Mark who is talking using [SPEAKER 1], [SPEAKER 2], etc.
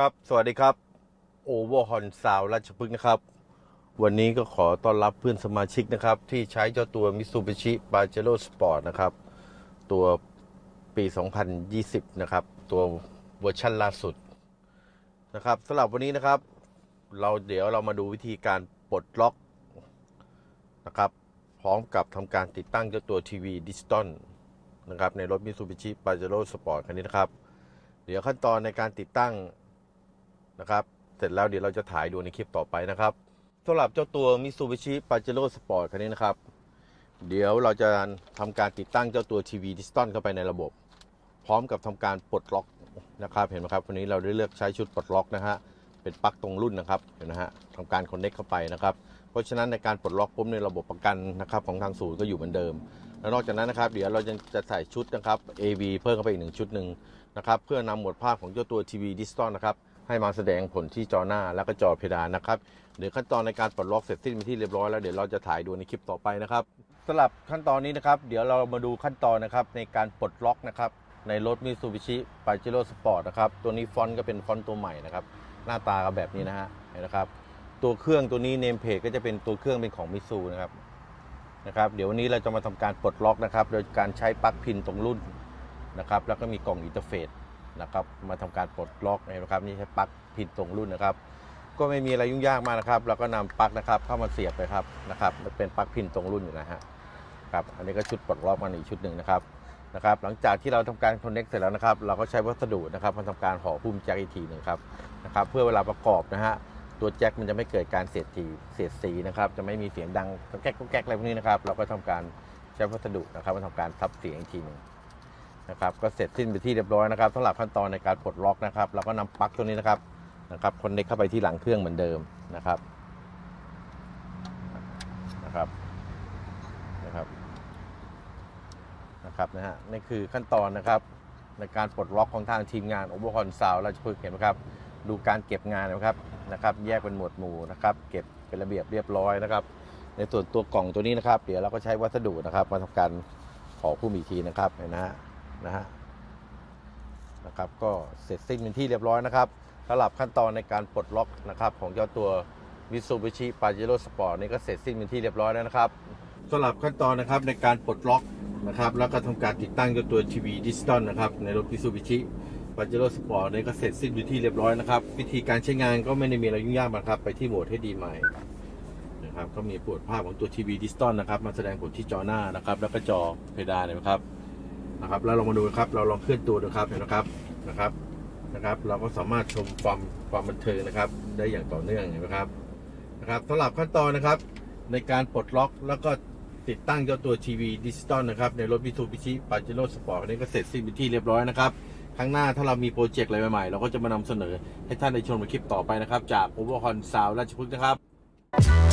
[SPEAKER 1] ครับ สวัสดีครับโอเวอร์ฮอนซาวราชพฤกษ์นะครับ วันนี้ก็ขอต้อนรับเพื่อนสมาชิกนะครับ ที่ใช้เจ้าตัว Mitsubishi Pajero Sport นะครับ ตัวปี 2020 นะครับ ตัวเวอร์ชันล่าสุดนะครับสำหรับวันนี้นะครับ เราเดี๋ยวเรามาดูวิธีการปลดล็อกนะครับ พร้อมกับทำการติดตั้งเจ้าตัวทีวีดิจิตอลนะครับ ในรถ Mitsubishi Pajero Sport คันนี้นะครับ เดี๋ยวขั้นตอนในการติดตั้ง นะครับเสร็จแล้วเดี๋ยวเราจะถ่ายดูในคลิปต่อไปนะครับสำหรับเจ้าตัว Mitsubishi Pajero Sport คันนี้นะครับ เดี๋ยวเราจะทำการติดตั้งเจ้าตัวทีวีดิจิตอลเข้าไปในระบบ พร้อมกับทำการปลดล็อกนะครับ เห็นไหมครับวันนี้เราได้เลือกใช้ชุดปลดล็อกนะฮะเป็นปลั๊กตรงรุ่นนะครับเห็นนะฮะทำการคอนเน็กเข้าไปนะครับเพราะฉะนั้นในการปลดล็อกปุ๊บในระบบประกันนะครับของทางศูนย์ก็อยู่เหมือนเดิม แล้วนอกจากนั้นนะครับ เดี๋ยวเราจะจะใส่ชุดนะครับ AV เพิ่มเข้าไปอีกหนึ่งชุดหนึ่งนะครับเพื่อนำหมวดภาพของเจ้าตัวทีวีดิจิตอลนะครับ ให้มาแสดงผลที่จอหน้าแล้วก็จอเพดานนะครับเดี๋ยวขั้นตอนในการปลดล็อกเสร็จสิ้นเป็นที่เรียบร้อยแล้วเดี๋ยวเราจะถ่ายดูในคลิปต่อไปนะครับสำหรับขั้นตอนนี้นะครับ เดี๋ยวเรามาดูขั้นตอนนะครับในการปลดล็อกนะครับในรถ Mitsubishi Pajero Sport นะครับตัวนี้ฟอนต์ก็เป็นฟอนต์ตัวใหม่นะครับหน้าตาก็แบบนี้นะฮะเห็นนะครับ ตัวเครื่องตัวนี้เนมเพจก็จะเป็นตัวเครื่องเป็นของมิซูนะครับนะครับ เดี๋ยววันนี้เราจะมาทำการปลดล็อกนะครับ โดยการใช้ปลั๊กพินตรงรุ่นนะครับ แล้วก็มีกล่องอินเทอร์เฟซ นะครับมาทำการปลดล็อกนะครับนี่ใช้ปลั๊กพินตรงรุ่นนะครับ ก็ไม่มีอะไรยุ่งยากมากนะครับเราก็นำปลั๊กนะครับเข้ามาเสียบไปครับนะครับเป็นปลั๊กพินตรงรุ่นอยู่นะฮะครับอันนี้ก็ชุดปลดล็อกมาอีกชุดหนึ่งนะครับนะครับหลังจากที่เราทำการคอนเน็กเสร็จแล้วนะครับ เราก็ใช้วัสดุนะครับมาทำการห่อพุ่มแจ็คอีกทีหนึ่งครับนะครับเพื่อเวลาประกอบนะฮะตัวแจ็คมันจะไม่เกิดการเสียดสีเสียดสีนะครับจะไม่มีเสียงดังแก๊กแก๊กอะไรพวกนี้นะครับเราก็ทำการใช้วัสดุนะครับมาทำการทับเสียงอีกทีหนึ่ง นะครับก็เสร็จสิ้นไปที่เรียบร้อยนะครับสำหรับขั้นตอนในการปลดล็อกนะครับเราก็นำปลั๊กตัวนี้นะครับนะครับคอนเนคเข้าไปที่หลังเครื่องเหมือนเดิมนะครับนะครับนะครับนะครับนะฮะนี่คือขั้นตอนนะครับในการปลดล็อกของทางทีมงานโอเวอร์คอนซาวเราจะพึกเห็นไหมครับดูการเก็บงานนะครับนะครับแยกเป็นหมวดหมู่นะครับเก็บเป็นระเบียบเรียบร้อยนะครับในส่วนตัวกล่องตัวนี้นะครับ เดี๋ยวเราก็ใช้วัสดุนะครับมาทำการขอผู้มีทีนะครับเห็นนะฮะ นะฮะนะครับก็เสร็จสิ้นเป็นที่เรียบร้อยนะครับสำหรับขั้นตอนในการปลดล็อกนะครับของเจ้าตัว Mitsubishi Pajero Sport นี่ก็เสร็จสิ้นเป็นที่เรียบร้อยแล้วนะครับสำหรับขั้นตอนนะครับในการปลดล็อกนะครับแล้วก็ทำการติดตั้งเจ้าตัวทีวีดิจิตอลนะครับในรถ Mitsubishi ปาเจโร่สปอร์ตนี่ก็เสร็จสิ้นเป็นที่เรียบร้อยนะครับวิธีการใช้งานก็ไม่ได้มีอะไรยุ่งยากมากครับไปที่โหมดให้ดีใหม่นะครับก็มีปวดภาพของตัวทีวีดิจิตอลนะครับมาแสดงผลที่จอหน้านะครับแล้วก็จอเพดานนะครับ นะครับ แล้วเรามาดูครับ เราลองเคลื่อนตัวดูครับเห็นไหมครับนะครับนะครับ เราก็สามารถชมความความบันเทิงนะครับ ได้อย่างต่อเนื่องเห็นไหมครับนะครับสำหรับขั้นตอนนะครับ ในการปลดล็อกแล้วก็ติดตั้งเจ้าตัวทีวีดิจิตอลนะครับ ในรถ Mitsubishi Pajero Sport อันนี้ก็เสร็จสิ้นเป็นที่เรียบร้อยนะครับครั้งหน้าถ้าเรามีโปรเจกต์อะไรใหม่ๆ เราก็จะมานำเสนอให้ท่านได้ชมในคลิปต่อไปนะครับ จาก Overcon Sound ราชพฤกษ์นะครับ